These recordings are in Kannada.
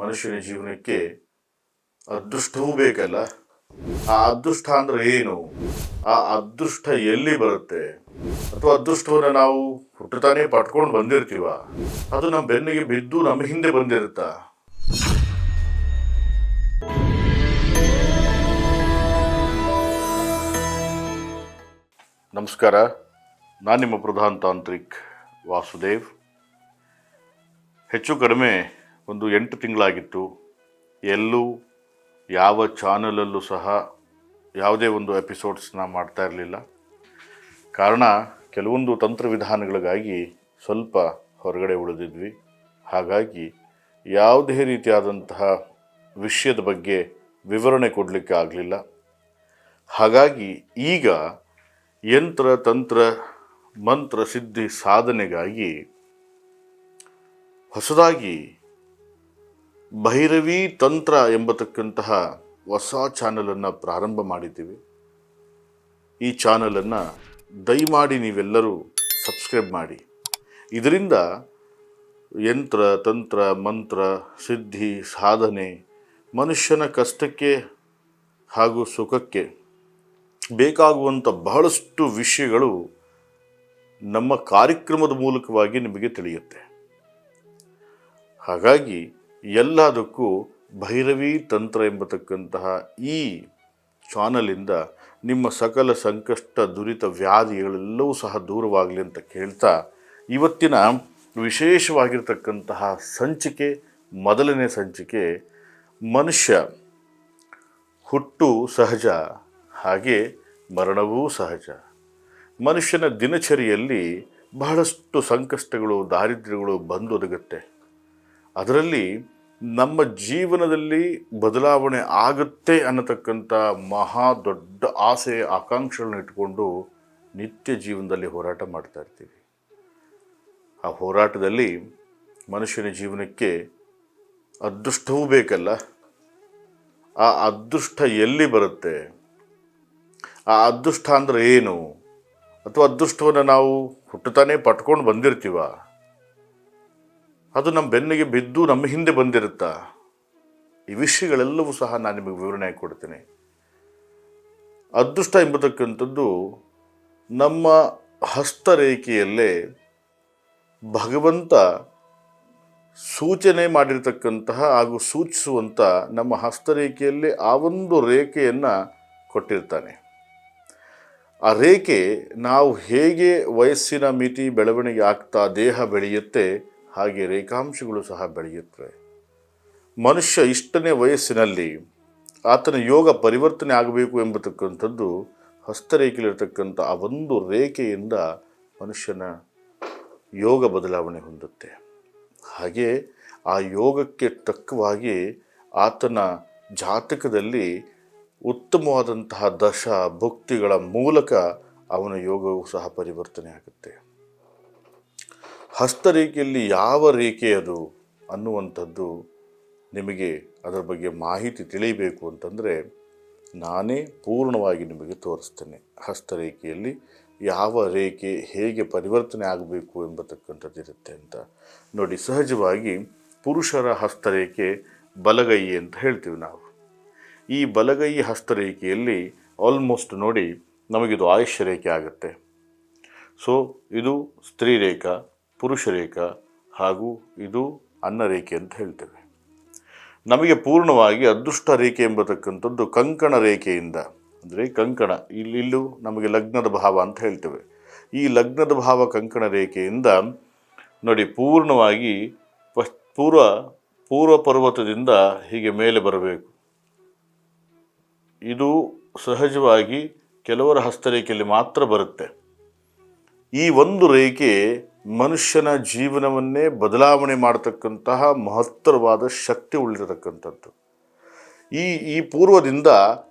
ಮನುಷ್ಯನ ಜೀವನಕ್ಕೆ ಅದೃಷ್ಟವೂ ಬೇಕಲ್ಲ? ಆ ಅದೃಷ್ಟ ಅಂದ್ರೆ ಏನು? ಆ ಅದೃಷ್ಟ ಎಲ್ಲಿ ಬರುತ್ತೆ? ಅಥವಾ ಅದೃಷ್ಟವನ್ನ ನಾವು ಹುಟ್ಟುತ್ತಾನೆ ಪಟ್ಕೊಂಡು ಬಂದಿರ್ತೀವ? ಅದು ನಮ್ಮ ಬೆನ್ನಿಗೆ ಬಿದ್ದು ನಮ್ಮ ಹಿಂದೆ ಬಂದಿರುತ್ತಾ? ನಮಸ್ಕಾರ. ನಾನು ನಿಮ್ಮ ಪ್ರಧಾನ ತಾಂತ್ರಿಕ್ ವಾಸುದೇವ್. ಹೆಚ್ಚು ಕಡಿಮೆ ಒಂದು ಎಂಟು ತಿಂಗಳಾಗಿತ್ತು. ಎಲ್ಲೂ ಯಾವ ಚಾನಲಲ್ಲೂ ಸಹ ಯಾವುದೇ ಒಂದು ಎಪಿಸೋಡ್ಸ್ನ ಮಾಡ್ತಾ ಇರಲಿಲ್ಲ. ಕಾರಣ ಕೆಲವೊಂದು ತಂತ್ರವಿಧಾನಗಳಿಗಾಗಿ ಸ್ವಲ್ಪ ಹೊರಗಡೆ ಉಳಿದಿದ್ವಿ. ಹಾಗಾಗಿ ಯಾವುದೇ ರೀತಿಯಾದಂತಹ ವಿಷಯದ ಬಗ್ಗೆ ವಿವರಣೆ ಕೊಡಲಿಕ್ಕೆ ಆಗಲಿಲ್ಲ. ಹಾಗಾಗಿ ಈಗ ಯಂತ್ರ, ತಂತ್ರ, ಮಂತ್ರ, ಸಿದ್ಧಿ, ಸಾಧನೆಗಾಗಿ ಹೊಸದಾಗಿ ಭೈರವಿ ತಂತ್ರ ಎಂಬತಕ್ಕಂತಹ ಹೊಸ ಚಾನಲನ್ನು ಪ್ರಾರಂಭ ಮಾಡಿದ್ದೀವಿ. ಈ ಚಾನಲನ್ನು ದಯಮಾಡಿ ನೀವೆಲ್ಲರೂ ಸಬ್ಸ್ಕ್ರೈಬ್ ಮಾಡಿ. ಇದರಿಂದ ಯಂತ್ರ, ತಂತ್ರ, ಮಂತ್ರ, ಸಿದ್ಧಿ, ಸಾಧನೆ, ಮನುಷ್ಯನ ಕಷ್ಟಕ್ಕೆ ಹಾಗೂ ಸುಖಕ್ಕೆ ಬೇಕಾಗುವಂಥ ಬಹಳಷ್ಟು ವಿಷಯಗಳು ನಮ್ಮ ಕಾರ್ಯಕ್ರಮದ ಮೂಲಕವಾಗಿ ನಿಮಗೆ ತಿಳಿಯುತ್ತೆ. ಹಾಗಾಗಿ ಎಲ್ಲದಕ್ಕೂ ಭೈರವಿ ತಂತ್ರ ಎಂಬತಕ್ಕಂತಹ ಈ ಚಾನಲಿಂದ ನಿಮ್ಮ ಸಕಲ ಸಂಕಷ್ಟ, ದುರಿತ, ವ್ಯಾಧಿಗಳೆಲ್ಲವೂ ಸಹ ದೂರವಾಗಲಿ ಅಂತ ಕೇಳ್ತಾ ಇವತ್ತಿನ ವಿಶೇಷವಾಗಿರ್ತಕ್ಕಂತಹ ಸಂಚಿಕೆ, ಮೊದಲನೇ ಸಂಚಿಕೆ, ಮನುಷ್ಯ ಹುಟ್ಟು ಸಹಜ, ಹಾಗೆ ಮರಣವೂ ಸಹಜ. ಮನುಷ್ಯನ ದಿನಚರಿಯಲ್ಲಿ ಬಹಳಷ್ಟು ಸಂಕಷ್ಟಗಳು, ದಾರಿದ್ರ್ಯಗಳು ಬಂದು ಒದಗುತ್ತೆ ಅದರಲ್ಲಿ ನಮ್ಮ ಜೀವನದಲ್ಲಿ ಬದಲಾವಣೆ ಆಗುತ್ತೆ ಅನ್ನತಕ್ಕಂಥ ಮಹಾ ದೊಡ್ಡ ಆಸೆ, ಆಕಾಂಕ್ಷೆಗಳನ್ನ ಇಟ್ಕೊಂಡು ನಿತ್ಯ ಜೀವನದಲ್ಲಿ ಹೋರಾಟ ಮಾಡ್ತಾ ಇರ್ತೀವಿ. ಆ ಹೋರಾಟದಲ್ಲಿ ಮನುಷ್ಯನ ಜೀವನಕ್ಕೆ ಅದೃಷ್ಟವೂ ಬೇಕಲ್ಲ. ಆ ಅದೃಷ್ಟ ಎಲ್ಲಿ ಬರುತ್ತೆ? ಆ ಅದೃಷ್ಟ ಅಂದ್ರೆ ಏನು? ಅಥವಾ ಅದೃಷ್ಟವನ್ನು ನಾವು ಹುಟ್ಟುತ್ತಾನೆ ಪಟ್ಕೊಂಡು ಬಂದಿರ್ತೀವ? ಅದು ನಮ್ಮ ಬೆನ್ನಿಗೆ ಬಿದ್ದು ನಮ್ಮ ಹಿಂದೆ ಬಂದಿರುತ್ತಾ? ಈ ವಿಷಯಗಳೆಲ್ಲವೂ ಸಹ ನಾನು ನಿಮಗೆ ವಿವರಣೆ ಕೊಡ್ತೇನೆ. ಅದೃಷ್ಟ ಎಂಬತಕ್ಕಂಥದ್ದು ನಮ್ಮ ಹಸ್ತರೇಖೆಯಲ್ಲೇ ಭಗವಂತ ಸೂಚನೆ ಮಾಡಿರ್ತಕ್ಕಂತಹ ಹಾಗೂ ಸೂಚಿಸುವಂಥ ನಮ್ಮ ಹಸ್ತರೇಖೆಯಲ್ಲಿ ಆ ಒಂದು ರೇಖೆಯನ್ನು ಕೊಟ್ಟಿರ್ತಾನೆ. ಆ ರೇಖೆ ನಾವು ಹೇಗೆ ವಯಸ್ಸಿನ ಮಿತಿ, ಬೆಳವಣಿಗೆ ಆಗ್ತಾ, ದೇಹ ಬೆಳೆಯುತ್ತೆ ಹಾಗೆ ರೇಖಾಂಶಗಳು ಸಹ ಬೆಳೆಯುತ್ತವೆ. ಮನುಷ್ಯ ಇಷ್ಟನೇ ವಯಸ್ಸಿನಲ್ಲಿ ಆತನ ಯೋಗ ಪರಿವರ್ತನೆ ಆಗಬೇಕು ಎಂಬತಕ್ಕಂಥದ್ದು ಹಸ್ತರೇಖೆಯಲ್ಲಿರ್ತಕ್ಕಂಥ ಆ ಒಂದು ರೇಖೆಯಿಂದ ಮನುಷ್ಯನ ಯೋಗ ಬದಲಾವಣೆ ಹೊಂದುತ್ತೆ. ಹಾಗೆ ಆ ಯೋಗಕ್ಕೆ ತಕ್ಕವಾಗಿ ಆತನ ಜಾತಕದಲ್ಲಿ ಉತ್ತಮವಾದಂತಹ ದಶ ಭಕ್ತಿಗಳ ಮೂಲಕ ಅವನ ಯೋಗವು ಸಹ ಪರಿವರ್ತನೆ ಆಗುತ್ತೆ. ಹಸ್ತರೇಖೆಯಲ್ಲಿ ಯಾವ ರೇಖೆ ಅದು ಅನ್ನುವಂಥದ್ದು ನಿಮಗೆ ಅದರ ಬಗ್ಗೆ ಮಾಹಿತಿ ತಿಳಿಯಬೇಕು ಅಂತಂದರೆ ನಾನೇ ಪೂರ್ಣವಾಗಿ ನಿಮಗೆ ತೋರಿಸ್ತೇನೆ. ಹಸ್ತರೇಖೆಯಲ್ಲಿ ಯಾವ ರೇಖೆ ಹೇಗೆ ಪರಿವರ್ತನೆ ಆಗಬೇಕು ಎಂಬತಕ್ಕಂಥದ್ದು ಇರುತ್ತೆ ಅಂತ. ನೋಡಿ, ಸಹಜವಾಗಿ ಪುರುಷರ ಹಸ್ತರೇಖೆ ಬಲಗೈ ಅಂತ ಹೇಳ್ತೀವಿ ನಾವು. ಈ ಬಲಗೈ ಹಸ್ತರೇಖೆಯಲ್ಲಿ ಆಲ್ಮೋಸ್ಟ್ ನೋಡಿ ನಮಗಿದು ಆಯುಷ್ಯ ರೇಖೆ ಆಗುತ್ತೆ. ಸೊ ಇದು ಸ್ತ್ರೀ ರೇಖಾ ಪುರುಷ ರೇಖಾ ಹಾಗೂ ಇದು ಅನ್ನ ರೇಖೆ ಅಂತ ಹೇಳ್ತೇವೆ. ನಮಗೆ ಪೂರ್ಣವಾಗಿ ಅದೃಷ್ಟ ರೇಖೆ ಎಂಬತಕ್ಕಂಥದ್ದು ಕಂಕಣ ರೇಖೆಯಿಂದ, ಅಂದರೆ ಕಂಕಣ, ಇಲ್ಲಿ ಇಲ್ಲೂ ನಮಗೆ ಲಗ್ನದ ಭಾವ ಅಂತ ಹೇಳ್ತೇವೆ. ಈ ಲಗ್ನದ ಭಾವ ಕಂಕಣ ರೇಖೆಯಿಂದ ನೋಡಿ ಪೂರ್ಣವಾಗಿ ಪೂರ್ವ ಪೂರ್ವ ಪರ್ವತದಿಂದ ಹೀಗೆ ಮೇಲೆ ಬರಬೇಕು. ಇದು ಸಹಜವಾಗಿ ಕೆಲವರ ಹಸ್ತರೇಖೆಯಲ್ಲಿ ಮಾತ್ರ ಬರುತ್ತೆ. ಈ ಒಂದು ರೇಖೆ ಮನುಷ್ಯನ ಜೀವನವನ್ನೇ ಬದಲಾವಣೆ ಮಾಡತಕ್ಕಂತಹ ಮಹತ್ತರವಾದ ಶಕ್ತಿ ಉಳಿದಿರತಕ್ಕಂಥದ್ದು. ಈ ಈ ಪೂರ್ವದಿಂದ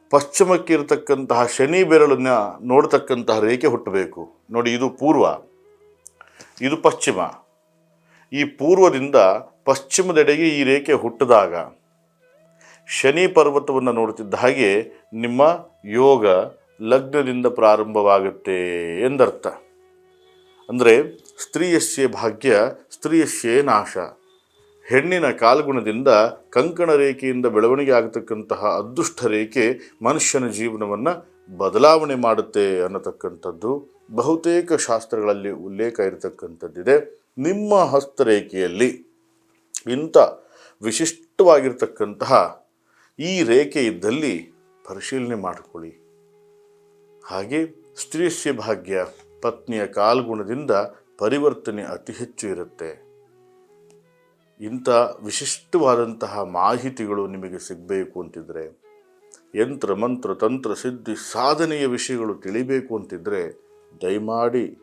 ಪಶ್ಚಿಮಕ್ಕೆ ಇರತಕ್ಕಂತಹ ಶನಿ ಬೆರಳನ್ನ ನೋಡತಕ್ಕಂತಹ ರೇಖೆ ಹುಟ್ಟಬೇಕು. ನೋಡಿ, ಇದು ಪೂರ್ವ, ಇದು ಪಶ್ಚಿಮ. ಈ ಪೂರ್ವದಿಂದ ಪಶ್ಚಿಮದೆಡೆಗೆ ಈ ರೇಖೆ ಹುಟ್ಟಿದಾಗ ಶನಿ ಪರ್ವತವನ್ನು ನೋಡುತ್ತಿದ್ದ ಹಾಗೆ ನಿಮ್ಮ ಯೋಗ ಲಗ್ನದಿಂದ ಪ್ರಾರಂಭವಾಗುತ್ತೆ ಎಂದರ್ಥ. ಅಂದರೆ ಸ್ತ್ರೀಯಸ್ಯೇ ಭಾಗ್ಯ, ಸ್ತ್ರೀಯಸ್ಯೇ ನಾಶ. ಹೆಣ್ಣಿನ ಕಾಲ್ಗುಣದಿಂದ ಕಂಕಣ ರೇಖೆಯಿಂದ ಬೆಳವಣಿಗೆ ಆಗತಕ್ಕಂತಹ ಅದೃಷ್ಟ ರೇಖೆ ಮನುಷ್ಯನ ಜೀವನವನ್ನು ಬದಲಾವಣೆ ಮಾಡುತ್ತೆ ಅನ್ನತಕ್ಕಂಥದ್ದು ಬಹುತೇಕ ಶಾಸ್ತ್ರಗಳಲ್ಲಿ ಉಲ್ಲೇಖ ಇರತಕ್ಕಂಥದ್ದಿದೆ. ನಿಮ್ಮ ಹಸ್ತರೇಖೆಯಲ್ಲಿ ಇಂಥ ವಿಶಿಷ್ಟವಾಗಿರ್ತಕ್ಕಂತಹ ಈ ರೇಖೆ ಇದ್ದಲ್ಲಿ ಪರಿಶೀಲನೆ ಮಾಡಿಕೊಳ್ಳಿ. ಹಾಗೆ ಸ್ತ್ರೀಸ್ಯ ಭಾಗ್ಯ. ಪತ್ನಿಯ ಕಾಲ್ಗುಣದಿಂದ ಪರಿವರ್ತನೆ ಅತಿ ಹೆಚ್ಚು ಇರುತ್ತೆ. ಇಂಥ ವಿಶಿಷ್ಟವಾದಂತಹ ಮಾಹಿತಿಗಳು ನಿಮಗೆ ಸಿಗಬೇಕು ಅಂತಿದ್ರೆ, ಯಂತ್ರ, ಮಂತ್ರ, ತಂತ್ರ, ಸಿದ್ಧಿ, ಸಾಧನೆಯ ವಿಷಯಗಳು ತಿಳಿಬೇಕು ಅಂತಿದ್ರೆ ದಯಮಾಡಿ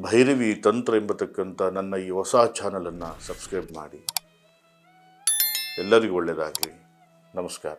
ಭೈರವಿ ತಂತ್ರ ಎಂಬತಕ್ಕಂಥ ನನ್ನ ಈ ಹೊಸ ಚಾನಲನ್ನು ಸಬ್ಸ್ಕ್ರೈಬ್ ಮಾಡಿ. ಎಲ್ಲರಿಗೂ ಒಳ್ಳೆಯದಾಗಲಿ. ನಮಸ್ಕಾರ.